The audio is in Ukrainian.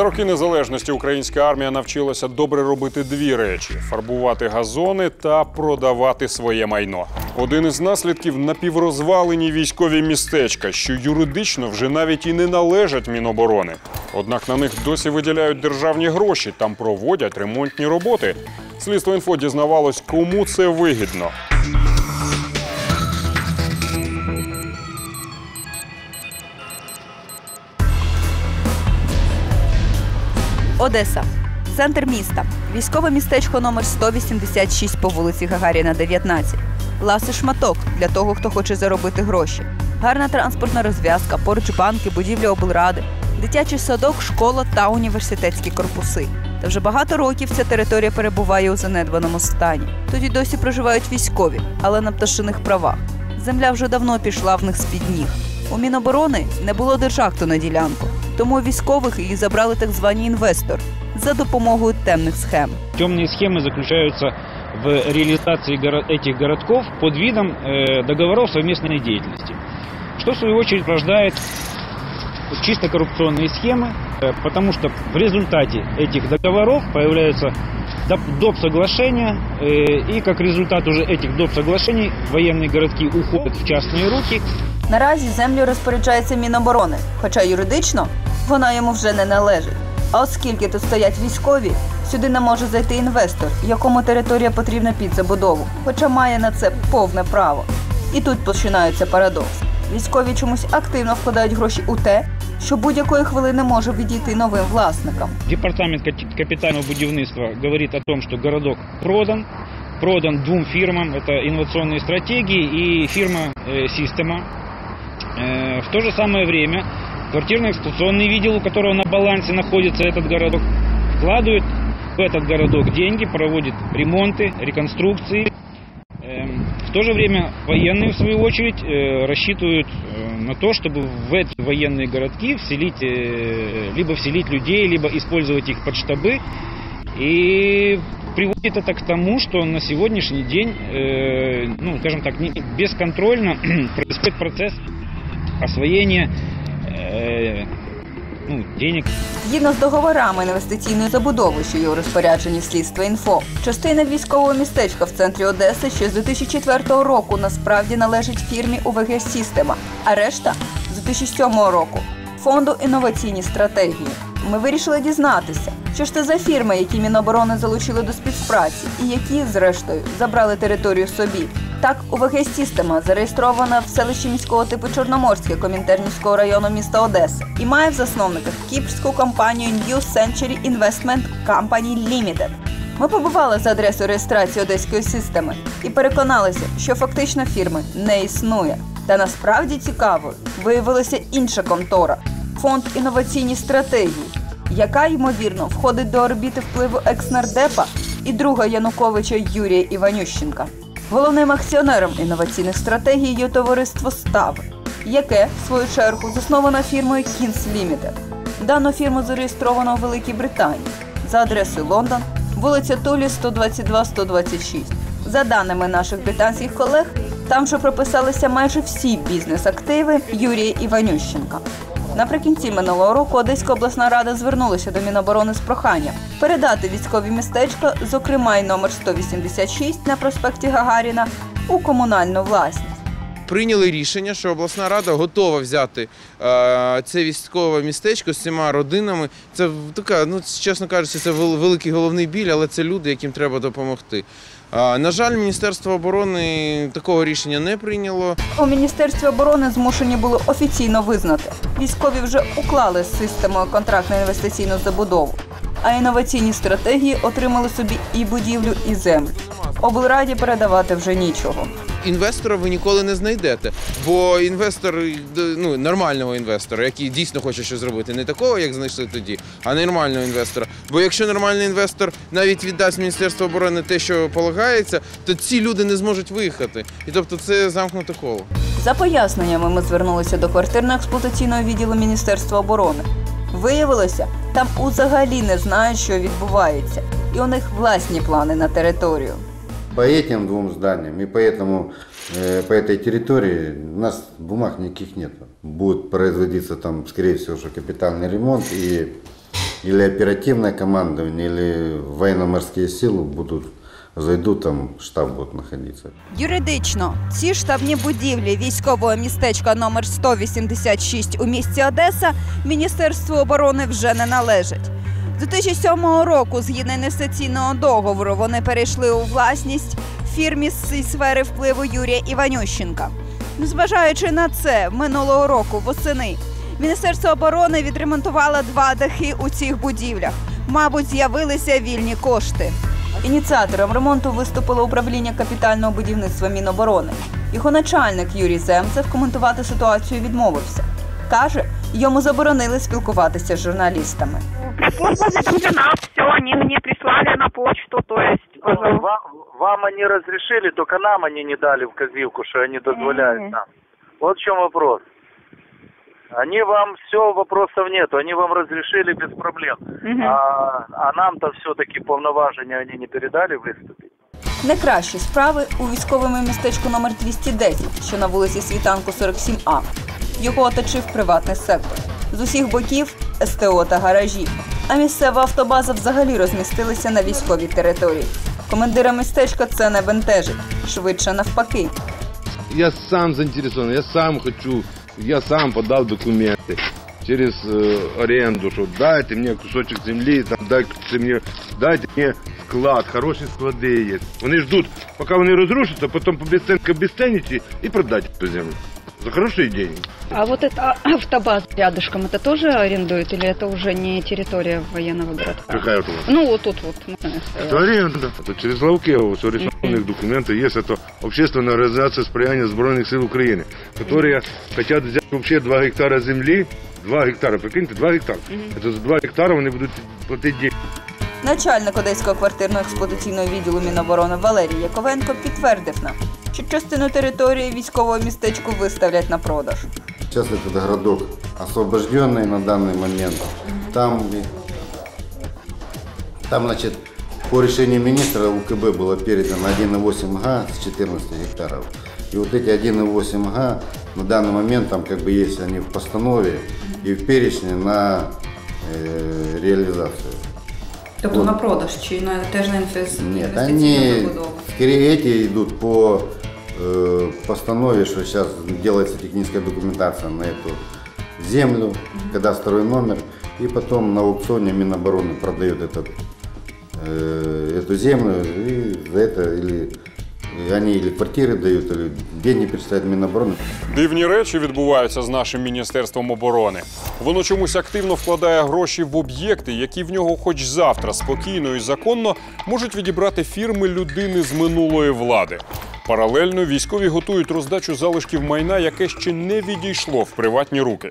За роки незалежності українська армія навчилася добре робити дві речі: фарбувати газони та продавати своє майно. Один із наслідків напіврозвалені військові містечка, що юридично вже навіть і не належать Міноборони. Однак на них досі виділяють державні гроші, там проводять ремонтні роботи. Слідство інфо дізнавалось, кому це вигідно. Одеса. Центр міста. Військове містечко номер 186 по вулиці Гагаріна, 19. Ласи шматок для того, хто хоче заробити гроші. Гарна транспортна розв'язка, поруч банки, будівлі облради, дитячий садок, школа та університетські корпуси. Та вже багато років ця територія перебуває у занедбаному стані. Тут і досі проживають військові, але на пташиних правах. Земля вже давно пішла в них з-під ніг. У Міноборони не було держакту на ділянку, тому у військових її забрали так звані інвестор за допомогою темних схем. Темные схемы заключаются в реализации горо- этих городков под видом э, договоров совместной деятельности, что в свою очередь рождает чисто коррупционные схемы, э, потому что в результате этих договоров появляются доп- доп. соглашения, э, и как результат уже этих доп. соглашений военные городки уходят в частные руки, Наразі землю розпоряджається Міноборони, хоча юридично вона йому вже не належить. А оскільки тут стоять військові, сюди не може зайти інвестор, якому територія потрібна під забудову, хоча має на це повне право. І тут починається парадокс. Військові чомусь активно вкладають гроші у те, що будь-якої хвилини може відійти новим власникам. Департамент капи- капитального будівництва говорит о том, что городок продан. Продан двум фирмам. Это инновационные стратегии и фирма э, Система. Э, в то же самое время квартирно-эксплуатационный видел, у которого на балансе находится этот городок, вкладывает в этот городок деньги, проводит ремонты, реконструкции. Эм, В то же время военные, в свою очередь, э, рассчитывают э, на то, чтобы в эти военные городки вселить, э, либо вселить людей, либо использовать их под штабы. И приводит это к тому, что на сегодняшний день, ну, скажем так, бесконтрольно происходит процесс освоения ну, денег Згідно з договорами інвестиційної забудови, що є у розпорядженні слідства інфо, частина військового містечка в центрі Одеси ще з 2004 року насправді належить фірмі УВГ Сістема, а решта з 2007 року фонду інноваційні стратегії. Ми вирішили дізнатися, що ж це за фірми, які Міноборони залучили до співпраці, і які, зрештою, забрали територію собі. Так, УВГ Сістема зареєстрована в селищі міського типу Чорноморське Комінтернівського району міста Одеси і має в засновниках кіпрську компанію New Century Investment Company Limited. Ми побували за адресою реєстрації одеської системи і переконалися, що фактично фірми не існує. Та насправді цікавою виявилася інша контора фонд інноваційні стратегії, яка ймовірно входить до орбіти впливу екснардепа і друга Януковича Юрія Іванющенка. Головним акціонером інноваційних стратегій є товариство Стави, яке, в свою чергу, засновано фірмою Kins Limited. Дану фірму зареєстровано у Великій Британії за адресою Лондон, вулиця Толі 122-126. За даними наших британських колег, там же прописалися майже всі бізнес-активи Юрія Іванющенка. Наприкінці минулого року Одеська обласна рада звернулася до Міноборони з проханням передати військові містечка, зокрема й номер 186 на проспекті Гагаріна, у комунальну власність. прийняли рішення, що обласна рада готова взяти е, це військове містечко з цими родинами. Це така, ну чесно кажучи, це великий головний біль, але це люди, яким треба допомогти. На жаль, Міністерство оборони такого рішення не прийняло. У міністерстві оборони змушені були офіційно визнати. Військові вже уклали з системою контракт на інвестиційну забудову, а інноваційні стратегії отримали собі і будівлю, і землю. Облраді передавати вже нічого. Інвестора ви ніколи не знайдете, бо інвестор, ну нормального інвестора, який дійсно хоче щось зробити, не такого, як знайшли тоді, а нормального інвестора. Бо якщо нормальний інвестор навіть віддасть Міністерству оборони те, що полагається, то ці люди не зможуть виїхати. І тобто це замкнуте коло. За поясненнями ми звернулися до квартирно-експлуатаційного відділу Міністерства оборони. Виявилося, там взагалі не знають, що відбувається, і у них власні плани на територію. По этим двум зданиям и поэтому, э, по этой территории у нас бумаг никаких нет. Будет производиться там, скорее всего, что капитальный ремонт и или оперативное командование, или военно-морские силы будут, зайдут, там штаб будет находиться. Юридично ці штабні будівлі військового містечка номер 186 у місті Одеса Міністерству оборони вже не належать. З 2007 року, згідно інвестиційного договору, вони перейшли у власність фірмі з сфери впливу Юрія Іванющенка. Незважаючи на це, минулого року восени Міністерство оборони відремонтувало два дахи у цих будівлях. Мабуть, з'явилися вільні кошти. Ініціатором ремонту виступило управління капітального будівництва Міноборони. Його начальник Юрій Земцев коментувати ситуацію відмовився. Каже, йому заборонили спілкуватися з журналістами. Пришло возбуждена, все, они мне прислали на почту, то есть... э, Вам, вам они разрешили, только нам они не дали в козилку, что они дозволяют нам. Вот в чем вопрос. Они вам все, вопросов нету, они вам разрешили без проблем. А, а нам-то все-таки повноважения они не передали выступить. Не кращі справи у військовому містечку номер 210, що на вулиці Світанку 47А. Його оточив приватний сектор. З усіх боків СТО та гаражі. А місцева автобаза взагалі розмістилися на військовій території. Командира містечка це не бентежить, швидше навпаки. Я сам заинтересован, я сам хочу, я сам подал документы через э, аренду, что дайте мне кусочек земли, там, дайте мне, дайте мне склад, хороші склади є. Вони ждуть, поки вони розрушаться, потім по безценку обесценить і продати цю землю. За хороші деньги. А вот это автобаз рядышком, это тоже арендуют или это уже не территория военного городка? Какая вот у вас? Ну, вот тут вот. машина Это стояла. аренда. Это через Лавкево, все рисованных документов есть. Это общественная организация сприяння Збройных сил Украины, которые хотят взять вообще 2 гектара земли. 2 гектара, прикиньте, 2 гектара. Это за 2 гектара вони будуть платити деньги. Начальник Одеського квартирно-експлуатаційного відділу Міноборони Валерій Яковенко підтвердив нам, що частину території військового містечку виставлять на продаж. Сейчас этот городок освобожденный на данный момент. Там, и- там значит, по решению министра УКБ было передано 1,8 га с 14 гектаров. И вот эти 1,8 га на данный момент там как бы есть они в постанове и в перечне на э, реализацию. Тобто на продаж чи на теж на інвес- Нет, інвестиційну они, забудову? скорее эти идут по э, постанове, что сейчас делается техническая документация на эту землю, кадастровый номер, и потом на аукционе Минобороны продают этот, э, эту землю, и за это или и они или квартиры дают, или деньги перечисляют Минобороны. Дивні речі відбуваються з нашим міністерством оборони. Воно чомусь активно вкладає гроші в об'єкти, які в нього, хоч завтра, спокійно і законно можуть відібрати фірми людини з минулої влади. Паралельно військові готують роздачу залишків майна, яке ще не відійшло в приватні руки.